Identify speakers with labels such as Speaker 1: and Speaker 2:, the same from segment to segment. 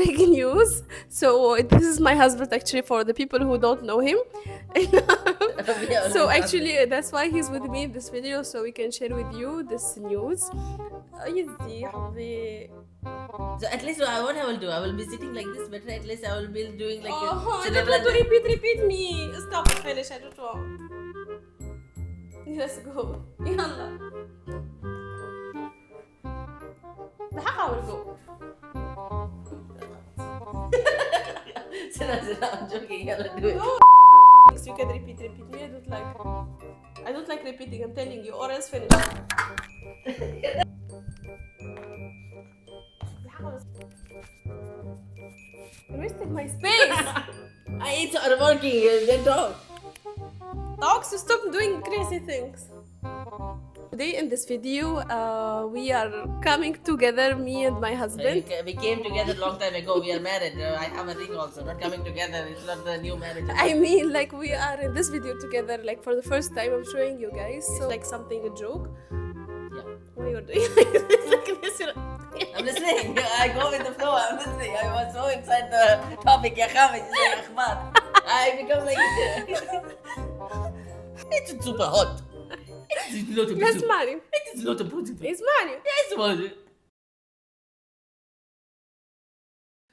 Speaker 1: big news. So this is my husband actually for the people who don't know him. so actually that's why he's with me in this video so we can share with you this news. Uh, easy, حبيبي.
Speaker 2: So at least uh, what I will do, I will be sitting like this, but at least I will be doing like
Speaker 1: Oh,
Speaker 2: a
Speaker 1: I don't want to repeat, repeat me. Stop, finish. I don't want. Let's go. يلا. بحق I will go.
Speaker 2: Sit down, sit down, I'm joking, I'll do it.
Speaker 1: No. You can repeat, repeat me. I don't like. I don't like repeating. I'm telling you, or else finish. You're wasting my space.
Speaker 2: I it's are working, then talk.
Speaker 1: Talk, so stop doing crazy things. Today in this video, uh, we are coming together, me and my husband.
Speaker 2: We, came together a long time ago. We are married. Uh, I have a ring also. Not coming together. It's not the new marriage.
Speaker 1: I mean, like we are in this video together, like for the first time. I'm showing you guys. So, like something a joke.
Speaker 2: Yeah.
Speaker 1: What are you doing?
Speaker 2: I'm listening. I go with the flow. I'm listening. I was so inside the topic. Yeah, I become like. it's super hot. Is not a Mario.
Speaker 1: It
Speaker 2: is not a. It's
Speaker 1: Mario.
Speaker 2: Yes, Mario.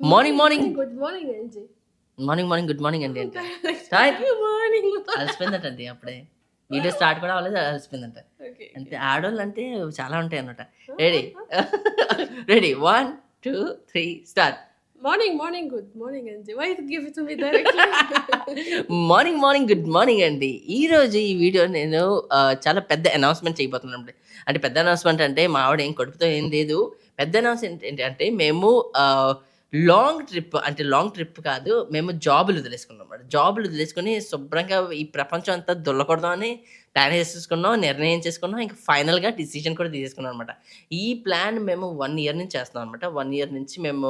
Speaker 2: Morning morning
Speaker 1: morning
Speaker 2: morning good morning అండి అంటే
Speaker 1: morning
Speaker 2: అలసిపోయిందటండి అప్పుడే. Video start కూడా అవ్వలేదు అలసిపోయిందంట. అంటే అంటే చాలా ఉంటాయి అన్నమాట ready ready one two three start
Speaker 1: morning morning good morning అండి why give give me
Speaker 2: morning morning good morning అండి ఈ రోజు ఈ వీడియో నేను చాలా పెద్ద అనౌన్స్మెంట్ చేయబోతున్నాను అండి. అంటే పెద్ద అనౌన్స్మెంట్ అంటే మా ఆవిడ ఏం కడుపుతో ఏం లేదు. పెద్ద అనౌన్స్మెంట్ ఏంటంటే మేము లాంగ్ ట్రిప్ అంటే లాంగ్ ట్రిప్ కాదు మేము జాబులు వదిలేసుకున్నాం అన్నమాట జాబులు వదిలేసుకుని శుభ్రంగా ఈ ప్రపంచం అంతా దుల్లకూడదామని ప్లాన్ చేసుకున్నాం నిర్ణయం చేసుకున్నాం ఇంకా ఫైనల్గా డిసిజన్ కూడా తీసేసుకున్నాం అనమాట ఈ ప్లాన్ మేము వన్ ఇయర్ నుంచి చేస్తున్నాం అనమాట వన్ ఇయర్ నుంచి మేము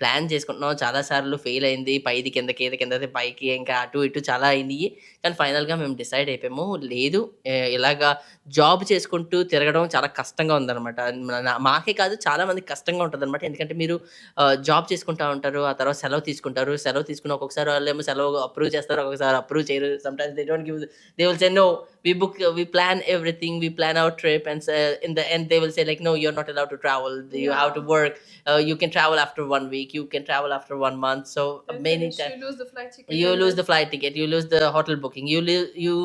Speaker 2: ప్లాన్ చేసుకుంటున్నాం. చాలాసార్లు ఫెయిల్ అయింది పైది కిందకి ఏది కిందది పైకి ఇంకా అటు ఇటు చాలా అయింది. కానీ ఫైనల్గా మేము డిసైడ్ అయిపోయాము. లేదు ఇలాగా జాబ్ చేసుకుంటూ తిరగడం చాలా కష్టంగా ఉందన్నమాట. మాకే కాదు చాలా మంది కష్టంగా ఉంటుంది అనమాట ఎందుకంటే మీరు జాబ్ చేసుకుంటా ఉంటారు ఆ తర్వాత సెలవు తీసుకుంటారు. సెలవు తీసుకుని ఒక్కొక్కసారి వాళ్ళు ఏమో సెలవు అప్రూవ్ చేస్తారు ఒక్కొక్కసారి అప్రూవ్ చేయరు. Sometimes they don't give they will say no we book we plan everything we plan our trip and uh, in the end they will say like no you're not allowed to travel you have to work uh, you can travel after one week you can travel after one month so
Speaker 1: And
Speaker 2: many
Speaker 1: finish,
Speaker 2: times
Speaker 1: You lose the flight ticket.
Speaker 2: you
Speaker 1: and
Speaker 2: lose
Speaker 1: then-
Speaker 2: the flight ticket you lose the hotel booking you lo- you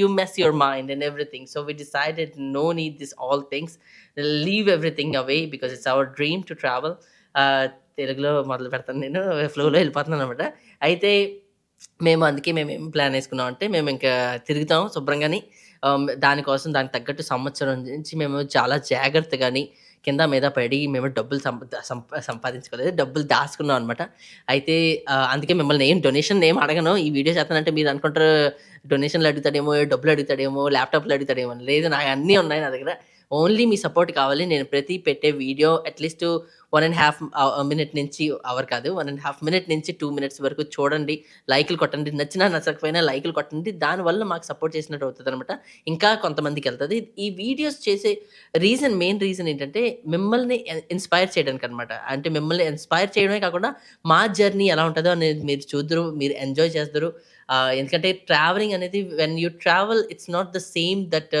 Speaker 2: you mess your mind and everything so we decided no need this all things leave everything away because it's our dream to travel uh, తెలుగులో మొదలు పెడతాను నేను ఫ్లోలో వెళ్ళిపోతున్నాను అనమాట అయితే మేము అందుకే మేము ఏం ప్లాన్ వేసుకున్నాం అంటే మేము ఇంకా తిరుగుతాం శుభ్రంగాని దానికోసం దానికి తగ్గట్టు సంవత్సరం నుంచి మేము చాలా జాగ్రత్తగాని కింద మీద పడి మేము డబ్బులు సంప సంపాదించుకోలేదు డబ్బులు దాచుకున్నాం అనమాట అయితే అందుకే మిమ్మల్ని ఏం డొనేషన్ ఏం అడగను. ఈ వీడియో చేస్తానంటే మీరు అనుకుంటారు డొనేషన్లు అడుగుతాడేమో డబ్బులు అడుగుతాడేమో ల్యాప్టాప్లు అడుగుతాడేమో లేదు నాకు అన్నీ ఉన్నాయి నా దగ్గర. ఓన్లీ మీ సపోర్ట్ కావాలి. నేను ప్రతి పెట్టే video at least one and half minute నుంచి అవర్ కాదు వన్ అండ్ హాఫ్ మినిట్ నుంచి టూ మినిట్స్ వరకు చూడండి లైకులు కొట్టండి నచ్చినా నచ్చకపోయినా లైకులు కొట్టండి దానివల్ల మాకు సపోర్ట్ చేసినట్టు అవుతుంది అనమాట ఇంకా కొంతమందికి వెళ్తుంది. ఈ వీడియోస్ చేసే రీజన్ మెయిన్ రీజన్ ఏంటంటే మిమ్మల్ని ఇన్స్పైర్ చేయడానికి అనమాట అంటే మిమ్మల్ని ఇన్స్పైర్ చేయడమే కాకుండా మా జర్నీ ఎలా ఉంటుందో అనేది మీరు చూద్దరు మీరు ఎంజాయ్ చేద్దరు. ఎందుకంటే ట్రావెలింగ్ అనేది when you travel it's not the same that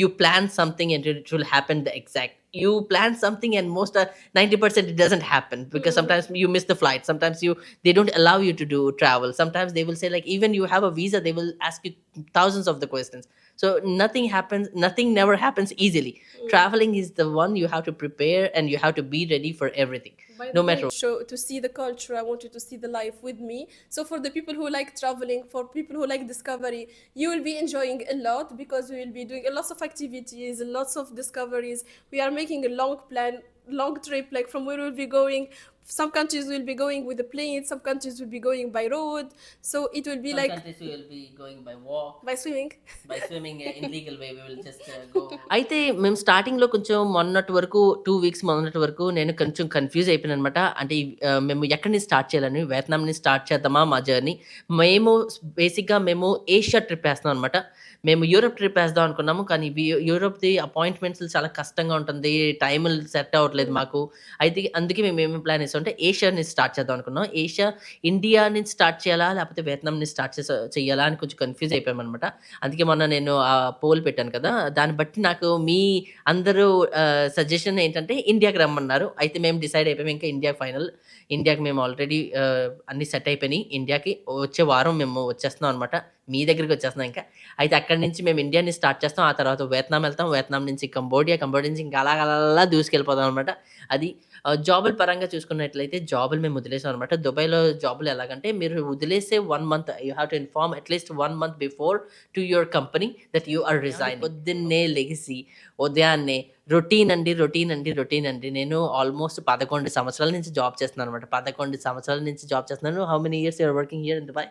Speaker 2: you plan something and it will happen the exact you plan something and most uh, 90% it doesn't happen because
Speaker 1: Mm.
Speaker 2: sometimes you miss the flight. Sometimes you they don't allow you to do travel. Sometimes they will say like even you have a visa they will ask you thousands of the questions. So nothing happens nothing never happens easily.
Speaker 1: Mm.
Speaker 2: traveling is the one you have to prepare and you have to be ready for everything
Speaker 1: By
Speaker 2: no matter
Speaker 1: show to see the culture. I want you to see the life with me. So for the people who like traveling, for people who like discovery, you will be enjoying a lot because we will be doing a lots of activities, lots of discoveries. We are making a long plan, long trip, like from where we'll be going. Some countries will be going with a plane. Some countries will be going by road. So it will be
Speaker 2: Some
Speaker 1: like
Speaker 2: countries will be going by walk
Speaker 1: by swimming.
Speaker 2: by swimming uh, in legal way we will just uh, go అయితే మేము స్టార్టింగ్లో కొంచెం మొన్నటి వరకు two weeks మొన్నటి వరకు నేను కొంచెం కన్ఫ్యూజ్ అయిపోయాను అనమాట అంటే మేము ఎక్కడి నుంచి స్టార్ట్ చేయాలని వియత్నాం నుంచి స్టార్ట్ చేద్దామా మా జర్నీ మేము బేసిక్గా మేము ఏషియా ట్రిప్ వేస్తున్నాం అనమాట మేము యూరోప్ ట్రిప్ వేద్దాం అనుకున్నాము కానీ యూరోప్ది అపాయింట్మెంట్స్ చాలా కష్టంగా ఉంటుంది టైం సెట్ అవ్వట్లేదు మాకు అయితే అందుకే మేము ఏమి ప్లాన్ వేసాం చేసామంటే ఏషియా నుంచి స్టార్ట్ చేద్దాం అనుకున్నాం. ఏషియా ఇండియా నుంచి స్టార్ట్ చేయాలా? లేకపోతే వియత్నాం నుంచి స్టార్ట్ చేసా చేయాలా? అని కొంచెం కన్‌ఫ్యూజ్ అయిపోయామనమాట. అందుకే మొన్న నేను ఆ పోల్ పెట్టాను కదా! దాన్ని బట్టి నాకు మీ అందరూ సజెషన్ ఏంటంటే ఇండియాకి రమ్మన్నారు. అయితే మేము డిసైడ్ అయిపోయాం ఇంకా ఇండియా ఫైనల్. ఇండియాకి మేము ఆల్రెడీ అన్ని సెట్ అయిపోయినాయి. ఇండియాకి వచ్చే వారం మేము వచ్చేస్తున్నాం అనమాట. మీ దగ్గరికి వచ్చేస్తున్నాం ఇంకా. అయితే అక్కడి నుంచి మేము ఇండియాని స్టార్ట్ చేస్తాం. ఆ తర్వాత వియత్నాం వెళ్తాం. వియత్నాం నుంచి కంబోడియా, కంబోడియా నుంచి ఇంకా అలా అలా దూసుకెళ్ళిపోతాం అనమాట. అది జాబుల పరంగా చూసుకున్నట్లయితే జాబులు మేము వదిలేసాం అనమాట. దుబాయ్‌లో జాబులు ఎలాగంటే మీరు వదిలేసే 1 month you have to inform at least 1 month before to your company that you are resigning. పొద్దున్నే లెగిసి ఉదయాన్నే రొటీన్ అండి, రొటీన్ అండి, రొటీన్ అండి. నేను ఆల్మోస్ట్ 11 సంవత్సరాల నుంచి జాబ్ చేస్తున్నాను అనమాట. 11 సంవత్సరాల నుంచి జాబ్ చేస్తున్నాను. How many years you are working here in Dubai?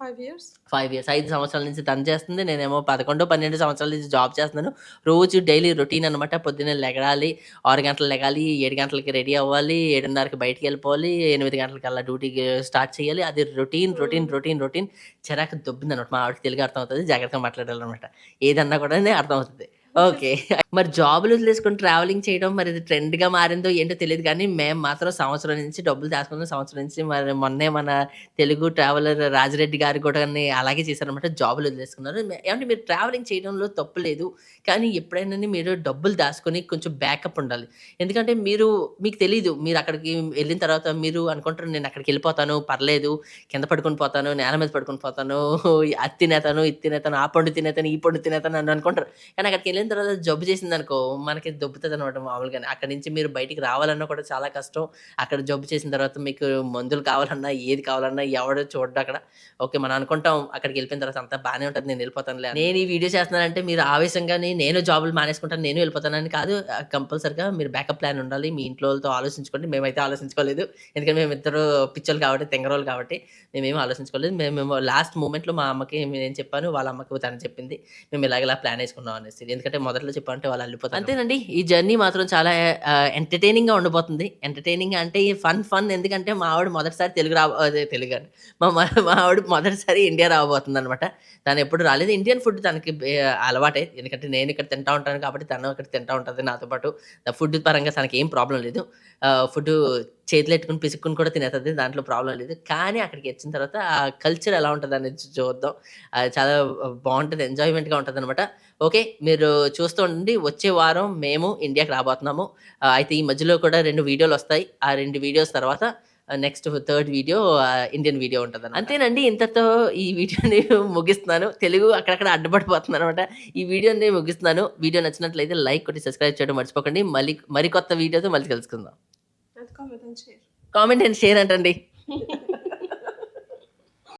Speaker 1: 5 years.
Speaker 2: 5 years. 5 సంవత్సరాల నుంచి తను చేస్తుంది. నేనేమో 11, 12 సంవత్సరాల నుంచి జాబ్ చేస్తున్నాను. రోజు డైలీ రొటీన్ అనమాట. పొద్దున్నే లెగడాలి. 6 గంటలకు లెగాలి. 7 గంటలకి రెడీ అవ్వాలి. 7:30కి బయటికెళ్ళిపోవాలి. 8 గంటలకల్లా డ్యూటీకి స్టార్ట్ చేయాలి. అది రొటీన్, రొటీన్,
Speaker 1: హ్మ్.
Speaker 2: రొటీన్, రొటీన్ చిరాకు దొబ్బిందనమాట. మా ఆవిడకి తెలుగు అర్థమవుతది. జాగ్రత్తగా మాట్లాడాలనమాట. ఏదన్నా కూడానే అర్థమవుతది. ఓకే. మరి జాబులు వదిలేసుకుని ట్రావెలింగ్ చేయడం మరి ట్రెండ్ ట్రెండ్‌గా మారిందో ఏంటో తెలియదు కానీ, మేము మాత్రం సంవత్సరం నుంచి డబ్బులు దాచుకున్న సంవత్సరం నుంచి మరి మొన్నే మన తెలుగు ట్రావెలర్ రాజిరెడ్డి గారు కూడా అలాగే చేశారనమాట. జాబులు వదిలేసుకున్నారు. ఏమంటే మీరు ట్రావెలింగ్ చేయడంలో తప్పు లేదు. కానీ ఎప్పుడైనా మీరు డబ్బులు దాచుకొని కొంచెం బ్యాకప్ ఉండాలి. ఎందుకంటే మీరు మీకు తెలీదు. మీరు అక్కడికి వెళ్ళిన తర్వాత మీరు అనుకుంటారు నేను అక్కడికి వెళ్ళిపోతాను పర్లేదు. కింద పడుకొని పోతాను. నేల మీద పడుకొని పోతాను. అది తినేతాను, ఇది తినేతాను, ఆ పండు తినేతాను, ఈ పండు తినేతాను అని అనుకుంటారు. కానీ అక్కడికెళ్ళిన తర్వాత జబ్బు చేసింది అనుకో మనకి దొబ్బుతదనమాట మామూలుగానే. అక్కడి నుంచి మీరు బయటికి రావాలన్నా కూడా చాలా కష్టం. అక్కడ జబ్బు చేసిన తర్వాత మీకు మందులు కావాలన్నా, ఏది కావాలన్నా ఎవడో చూడడం అక్కడ. ఓకే. మనం అనుకుంటాం అక్కడికి వెళ్ళిపోయిన తర్వాత అంతా బాగానే ఉంటుంది నేను వెళ్ళిపోతానులే నేను ఈ వీడియో చేస్తున్నానంటే మీరు ఆవేశంగా నేను జాబులు మానేసుకుంటాను. నేను వెళ్ళిపోతానని కాదు. కంపల్సరిగా కంపల్సరీగా మీరు బ్యాకప్ ప్లాన్ ఉండాలి. మీ ఇంట్లో వాళ్ళతో ఆలోచించుకోండి. మేమైతే ఆలోచించుకోలేదు. ఎందుకంటే మేము ఇద్దరు పిచ్చోళ్ళు కాబట్టి, తెంగరోళ్ళు కాబట్టి మేమేమి ఆలోచించుకోలేదు. మేము లాస్ట్ మూమెంట్‌లో మా అమ్మకి నేను చెప్పాను. వాళ్ళ అమ్మకి తను చెప్పింది. మేము ఇలాగ ఇలా ప్లాన్ వేసుకున్నాం అనేసి. ఎందుకంటే మొదట్లో చెప్పాలంటే వాళ్ళు వెళ్ళిపోతారు అంతేనండి. ఈ జర్నీ మాత్రం చాలా ఎంటర్టైనింగ్ ఎంటర్‌టైనింగ్‌గా ఉండబోతుంది. ఎంటర్‌టైనింగ్ అంటే ఈ ఫన్ ఫన్ ఎందుకంటే మా ఆవిడ మొదటిసారి తెలుగు రా తెలుగు అని మా మా ఆవిడ మొదటిసారి ఇండియా రాబోతుందనమాట. తను ఎప్పుడు రాలేదు. ఇండియన్ ఫుడ్ తనకి అలవాటే. ఎందుకంటే నేను ఇక్కడ తింటా ఉంటాను కాబట్టి తను ఇక్కడ తింటా ఉంటుంది నాతో పాటు. ఫుడ్ పరంగా తనకేం ప్రాబ్లం లేదు. ఫుడ్ ఫుడ్డు ఎట్టుకుని పిసుక్కుని కూడా తినేస్తుంది దాంట్లో ప్రాబ్లం లేదు. కానీ అక్కడికి వచ్చిన తర్వాత ఆ కల్చర్ ఎలా ఉంటుంది అనేది చూద్దాం. అది చాలా బాగుంటుంది ఎంజాయ్‌మెంట్‌గా ఉంటదనమాట. ఓకే. మీరు చూస్తూ ఉండండి. వచ్చే వారం మేము ఇండియాకి రాబోతున్నాము. అయితే ఈ మధ్యలో కూడా రెండు వీడియోలు వస్తాయి ఆ రెండు వీడియోస్ తర్వాత next third video Indian video ఉంటదనమాట. అంతేనండి. ఇంతటితో ఈ వీడియోని ముగిస్తున్నాను. తెలుగు అక్కడక్కడ అడ్డుపడిపోతుందనమాట. ఈ వీడియోని ముగిస్తున్నాను. వీడియో నచ్చినట్లయితే లైక్ కొట్టి సబ్స్క్రైబ్ చేయడం మర్చిపోకండి. మళ్ళీ మరికొత్త వీడియోతో మళ్ళీ కలుసుకుందాం.
Speaker 1: Share.
Speaker 2: కామెంట్ అండ్ షేర్ అంటండి.